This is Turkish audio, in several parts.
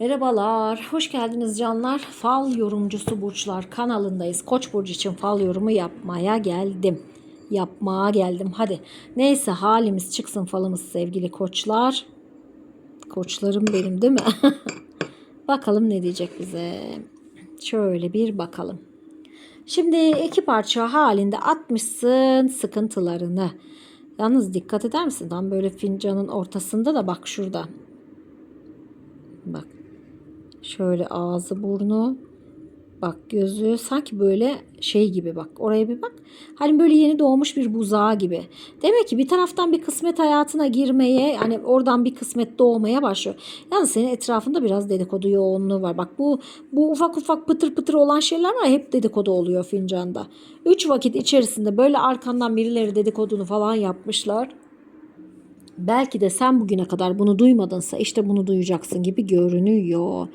Merhabalar, hoş geldiniz canlar. Fal yorumcusu burçlar kanalındayız. Koç burcu için fal yorumu yapmaya geldim. Yapmaya geldim. Hadi. Neyse halimiz çıksın falımız sevgili koçlar. Koçlarım benim değil mi? bakalım ne diyecek bize. Şöyle bir bakalım. Şimdi iki parça halinde atmışsın sıkıntılarını. Yalnız dikkat eder misin? Tam böyle fincanın ortasında da bak şurada. Bak. Şöyle ağzı burnu. Bak gözü sanki böyle şey gibi bak. Oraya bir bak. Hani böyle yeni doğmuş bir buzağı gibi. Demek ki bir taraftan bir kısmet hayatına girmeye yani oradan bir kısmet doğmaya başlıyor. Yalnız senin etrafında biraz dedikodu yoğunluğu var. Bak bu bu ufak ufak pıtır pıtır olan şeyler var hep dedikodu oluyor fincanda. Üç vakit içerisinde böyle arkandan birileri dedikodunu falan yapmışlar. Belki de sen bugüne kadar bunu duymadınsa işte bunu duyacaksın gibi görünüyor.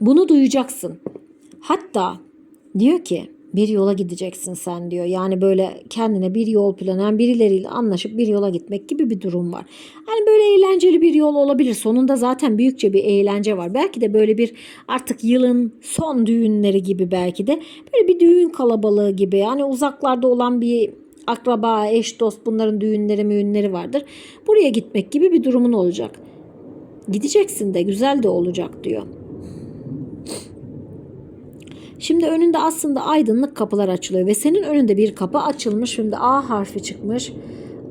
Bunu duyacaksın. Hatta diyor ki bir yola gideceksin sen diyor. Yani böyle kendine bir yol planen birileriyle anlaşıp bir yola gitmek gibi bir durum var. Hani böyle eğlenceli bir yol olabilir. Sonunda zaten büyükçe bir eğlence var. Belki de böyle bir artık yılın son düğünleri gibi belki de böyle bir düğün kalabalığı gibi. Yani uzaklarda olan bir akraba, eş, dost bunların düğünleri, müğünleri vardır. Buraya gitmek gibi bir durumun olacak. Gideceksin de güzel de olacak diyor. Şimdi önünde aslında aydınlık kapılar açılıyor ve senin önünde bir kapı açılmış. Şimdi A harfi çıkmış.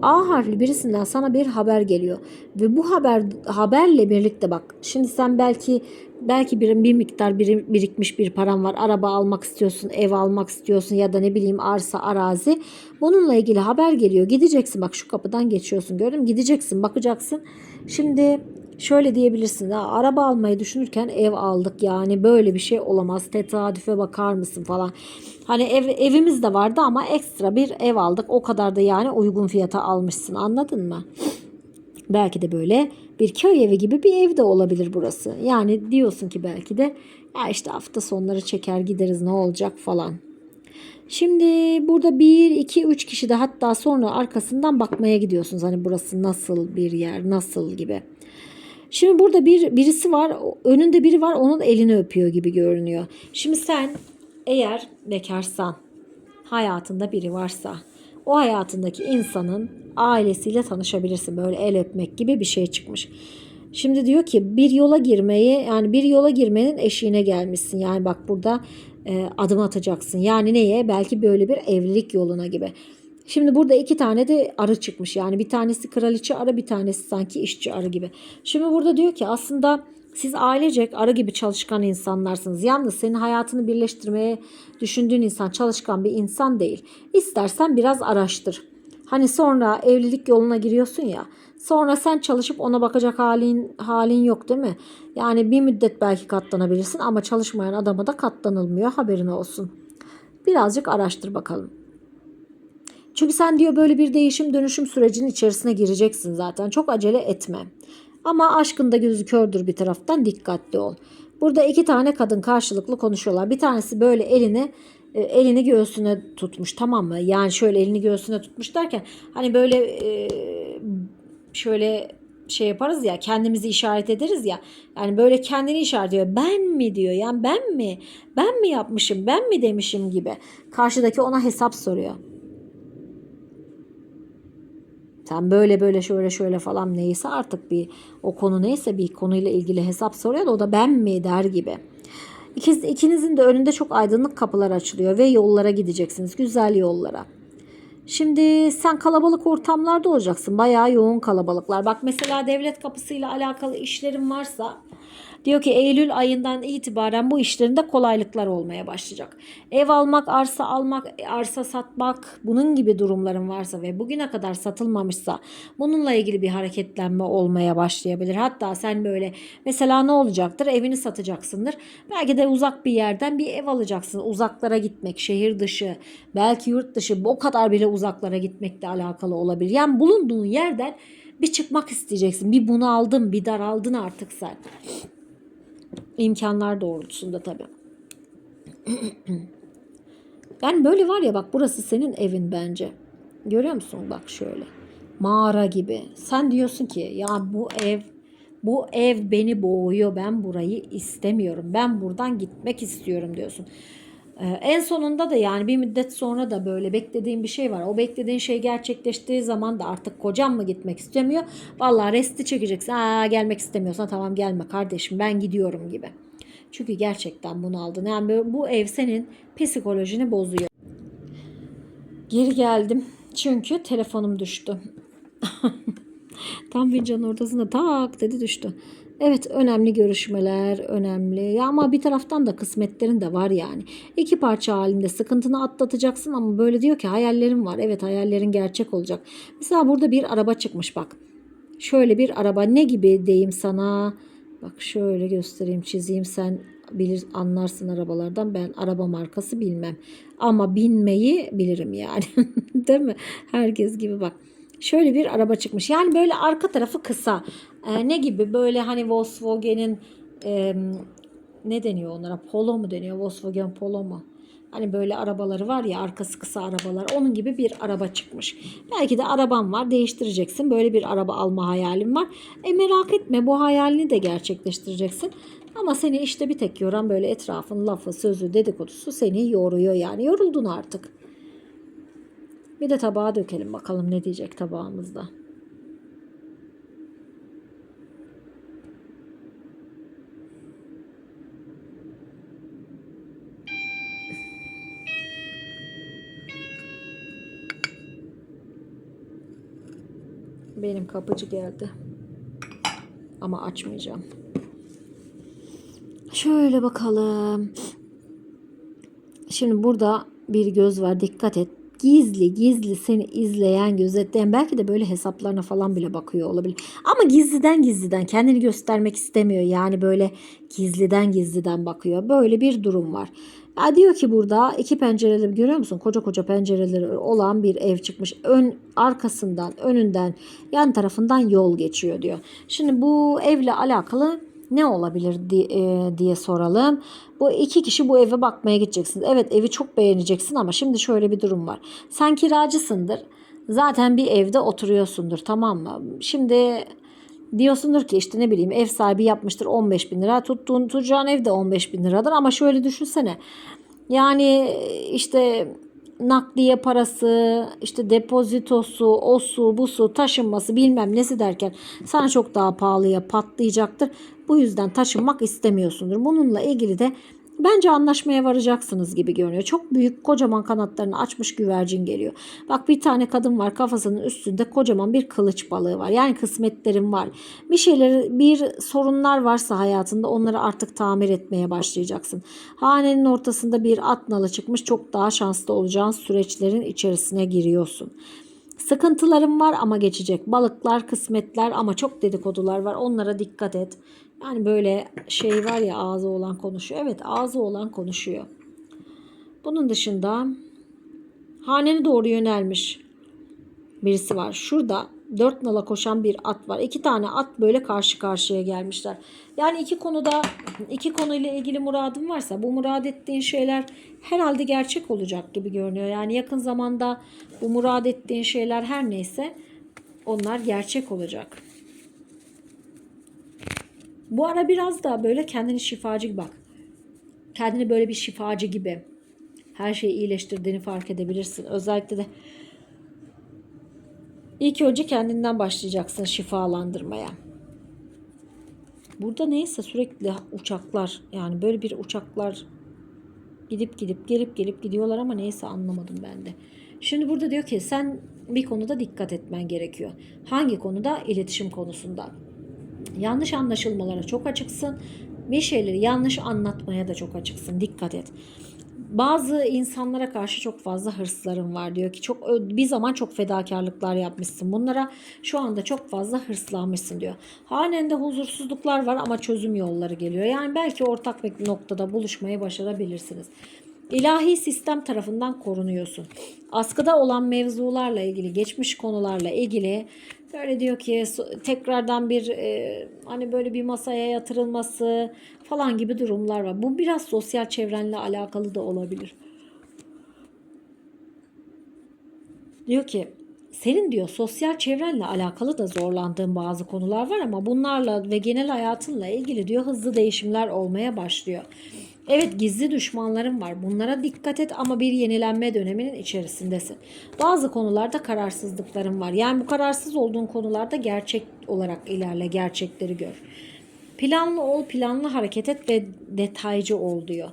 A harfli birisinden sana bir haber geliyor ve bu haber haberle birlikte bak. Şimdi sen belki belki bir, bir miktar bir, birikmiş bir param var. Araba almak istiyorsun, ev almak istiyorsun ya da ne bileyim arsa, arazi. Bununla ilgili haber geliyor. Gideceksin bak şu kapıdan geçiyorsun gördün? Gideceksin, bakacaksın. Şimdi şöyle diyebilirsin. Ha, araba almayı düşünürken ev aldık yani böyle bir şey olamaz. Tesadüfe bakar mısın falan. Hani ev, evimiz de vardı ama ekstra bir ev aldık. O kadar da yani uygun fiyata almışsın anladın mı? Belki de böyle bir köy evi gibi bir ev de olabilir burası. Yani diyorsun ki belki de ya işte hafta sonları çeker gideriz ne olacak falan. Şimdi burada bir, iki, üç kişi de hatta sonra arkasından bakmaya gidiyorsunuz. Hani burası nasıl bir yer, nasıl gibi. Şimdi burada bir birisi var, önünde biri var, onun elini öpüyor gibi görünüyor. Şimdi sen eğer bekarsan, hayatında biri varsa, o hayatındaki insanın ailesiyle tanışabilirsin. Böyle el öpmek gibi bir şey çıkmış. Şimdi diyor ki bir yola girmeyi yani bir yola girmenin eşiğine gelmişsin. Yani bak burada e, adım atacaksın. Yani neye? Belki böyle bir evlilik yoluna gibi. Şimdi burada iki tane de arı çıkmış. Yani bir tanesi kraliçe arı bir tanesi sanki işçi arı gibi. Şimdi burada diyor ki aslında siz ailecek arı gibi çalışkan insanlarsınız. Yalnız senin hayatını birleştirmeye düşündüğün insan çalışkan bir insan değil. İstersen biraz araştır. Hani sonra evlilik yoluna giriyorsun ya. Sonra sen çalışıp ona bakacak halin halin yok değil mi? Yani bir müddet belki katlanabilirsin ama çalışmayan adama da katlanılmıyor. Haberin olsun. Birazcık araştır bakalım. Çünkü sen diyor böyle bir değişim dönüşüm sürecinin içerisine gireceksin zaten. Çok acele etme. Ama aşkın da gözü kördür bir taraftan dikkatli ol. Burada iki tane kadın karşılıklı konuşuyorlar. Bir tanesi böyle elini e, elini göğsüne tutmuş tamam mı? Yani şöyle elini göğsüne tutmuş derken hani böyle e, şöyle şey yaparız ya kendimizi işaret ederiz ya. Yani böyle kendini işaret ediyor. Ben mi diyor. Yani ben mi? Ben mi yapmışım? Ben mi demişim gibi. Karşıdaki ona hesap soruyor. Sen böyle böyle şöyle şöyle falan neyse artık bir o konu neyse bir konuyla ilgili hesap soruyor da o da ben mi der gibi. İkiz, ikinizin de önünde çok aydınlık kapılar açılıyor ve yollara gideceksiniz. Güzel yollara. Şimdi sen kalabalık ortamlarda olacaksın. Bayağı yoğun kalabalıklar. Bak mesela devlet kapısıyla alakalı işlerin varsa diyor ki Eylül ayından itibaren bu işlerinde kolaylıklar olmaya başlayacak. Ev almak, arsa almak, arsa satmak bunun gibi durumların varsa ve bugüne kadar satılmamışsa bununla ilgili bir hareketlenme olmaya başlayabilir. Hatta sen böyle mesela ne olacaktır? Evini satacaksındır. Belki de uzak bir yerden bir ev alacaksın. Uzaklara gitmek, şehir dışı, belki yurt dışı o kadar bile uzaklara gitmekle alakalı olabilir. Yani bulunduğun yerden bir çıkmak isteyeceksin. Bir bunu aldın, bir daraldın artık sen. İmkanlar doğrultusunda tabii. Yani böyle var ya bak burası senin evin bence. Görüyor musun bak şöyle. Mağara gibi. Sen diyorsun ki ya bu ev Bu ev beni boğuyor. Ben burayı istemiyorum. Ben buradan gitmek istiyorum diyorsun. Ee, en sonunda da yani bir müddet sonra da böyle beklediğin bir şey var. O beklediğin şey gerçekleştiği zaman da artık kocam mı gitmek istemiyor? Vallahi resti çekeceksin. Aa, gelmek istemiyorsan tamam gelme kardeşim ben gidiyorum gibi. Çünkü gerçekten bunu aldın. Yani bu ev senin psikolojini bozuyor. Geri geldim. Çünkü telefonum düştü. Tam fincanın ortasında tak dedi düştü. Evet önemli görüşmeler önemli ya ama bir taraftan da kısmetlerin de var yani. İki parça halinde sıkıntını atlatacaksın ama böyle diyor ki hayallerim var. Evet hayallerin gerçek olacak. Mesela burada bir araba çıkmış bak. Şöyle bir araba ne gibi diyeyim sana. Bak şöyle göstereyim çizeyim sen bilir anlarsın arabalardan. Ben araba markası bilmem. Ama binmeyi bilirim yani. Değil mi? Herkes gibi bak. Şöyle bir araba çıkmış. Yani böyle arka tarafı kısa. Ee, ne gibi? Böyle hani Volkswagen'in e, ne deniyor onlara? Polo mu deniyor? Volkswagen Polo mu? Hani böyle arabaları var ya arkası kısa arabalar. Onun gibi bir araba çıkmış. Belki de araban var değiştireceksin. Böyle bir araba alma hayalin var. E merak etme bu hayalini de gerçekleştireceksin. Ama seni işte bir tek yoran böyle etrafın lafı, sözü, dedikodusu seni yoruyor yani. Yoruldun artık. Bir de tabağa dökelim bakalım ne diyecek tabağımızda. Benim kapıcı geldi. Ama açmayacağım. Şöyle bakalım. Şimdi burada bir göz var. Dikkat et. Gizli gizli seni izleyen, gözetleyen belki de böyle hesaplarına falan bile bakıyor olabilir. Ama gizliden gizliden kendini göstermek istemiyor. Yani böyle gizliden gizliden bakıyor. Böyle bir durum var. Ya diyor ki burada iki pencereli görüyor musun? Koca koca pencereleri olan bir ev çıkmış. Ön arkasından, önünden, yan tarafından yol geçiyor diyor. Şimdi bu evle alakalı ne olabilir diye, e, diye soralım. Bu iki kişi bu eve bakmaya gideceksiniz. Evet evi çok beğeneceksin ama şimdi şöyle bir durum var. Sen kiracısındır. Zaten bir evde oturuyorsundur tamam mı? Şimdi diyorsundur ki işte ne bileyim ev sahibi yapmıştır 15 bin lira. Tuttuğun tutacağın ev de 15 bin liradır ama şöyle düşünsene. Yani işte nakliye parası, işte depozitosu, o su, bu su, taşınması bilmem nesi derken sana çok daha pahalıya patlayacaktır. Bu yüzden taşınmak istemiyorsundur. Bununla ilgili de bence anlaşmaya varacaksınız gibi görünüyor. Çok büyük kocaman kanatlarını açmış güvercin geliyor. Bak bir tane kadın var kafasının üstünde kocaman bir kılıç balığı var. Yani kısmetlerim var. Bir şeyleri bir sorunlar varsa hayatında onları artık tamir etmeye başlayacaksın. Hanenin ortasında bir at nalı çıkmış çok daha şanslı olacağın süreçlerin içerisine giriyorsun. Sıkıntılarım var ama geçecek. Balıklar, kısmetler ama çok dedikodular var. Onlara dikkat et. Yani böyle şey var ya ağzı olan konuşuyor. Evet ağzı olan konuşuyor. Bunun dışında haneni doğru yönelmiş birisi var. Şurada dört nala koşan bir at var. İki tane at böyle karşı karşıya gelmişler. Yani iki konuda iki konuyla ilgili muradın varsa bu murad ettiğin şeyler herhalde gerçek olacak gibi görünüyor. Yani yakın zamanda bu murad ettiğin şeyler her neyse onlar gerçek olacak. Bu ara biraz da böyle kendini şifacı bak. Kendini böyle bir şifacı gibi her şeyi iyileştirdiğini fark edebilirsin. Özellikle de ilk önce kendinden başlayacaksın şifalandırmaya. Burada neyse sürekli uçaklar yani böyle bir uçaklar gidip gidip gelip gelip gidiyorlar ama neyse anlamadım ben de. Şimdi burada diyor ki sen bir konuda dikkat etmen gerekiyor. Hangi konuda? İletişim konusunda. Yanlış anlaşılmalara çok açıksın. Bir şeyleri yanlış anlatmaya da çok açıksın. Dikkat et. Bazı insanlara karşı çok fazla hırsların var diyor ki çok bir zaman çok fedakarlıklar yapmışsın. Bunlara şu anda çok fazla hırslanmışsın diyor. Hanende huzursuzluklar var ama çözüm yolları geliyor. Yani belki ortak bir noktada buluşmayı başarabilirsiniz. İlahi sistem tarafından korunuyorsun. Askıda olan mevzularla ilgili, geçmiş konularla ilgili böyle diyor ki tekrardan bir e, hani böyle bir masaya yatırılması falan gibi durumlar var. Bu biraz sosyal çevrenle alakalı da olabilir. Diyor ki senin diyor sosyal çevrenle alakalı da zorlandığın bazı konular var ama bunlarla ve genel hayatınla ilgili diyor hızlı değişimler olmaya başlıyor. Evet gizli düşmanların var. Bunlara dikkat et ama bir yenilenme döneminin içerisindesin. Bazı konularda kararsızlıkların var. Yani bu kararsız olduğun konularda gerçek olarak ilerle, gerçekleri gör. Planlı ol, planlı hareket et ve detaycı ol diyor.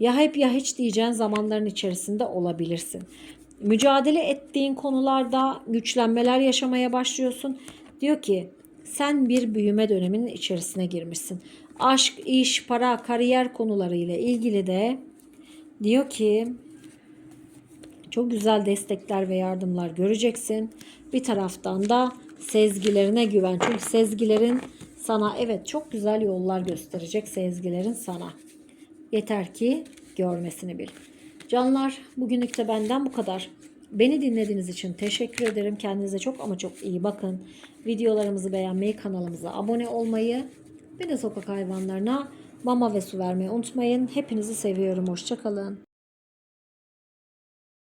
Ya hep ya hiç diyeceğin zamanların içerisinde olabilirsin. Mücadele ettiğin konularda güçlenmeler yaşamaya başlıyorsun. Diyor ki sen bir büyüme döneminin içerisine girmişsin. Aşk, iş, para, kariyer konularıyla ilgili de diyor ki çok güzel destekler ve yardımlar göreceksin. Bir taraftan da sezgilerine güven. Çünkü sezgilerin sana evet çok güzel yollar gösterecek sezgilerin sana. Yeter ki görmesini bil. Canlar bugünlük de benden bu kadar. Beni dinlediğiniz için teşekkür ederim. Kendinize çok ama çok iyi bakın. Videolarımızı beğenmeyi, kanalımıza abone olmayı ve de sokak hayvanlarına mama ve su vermeyi unutmayın. Hepinizi seviyorum. Hoşçakalın.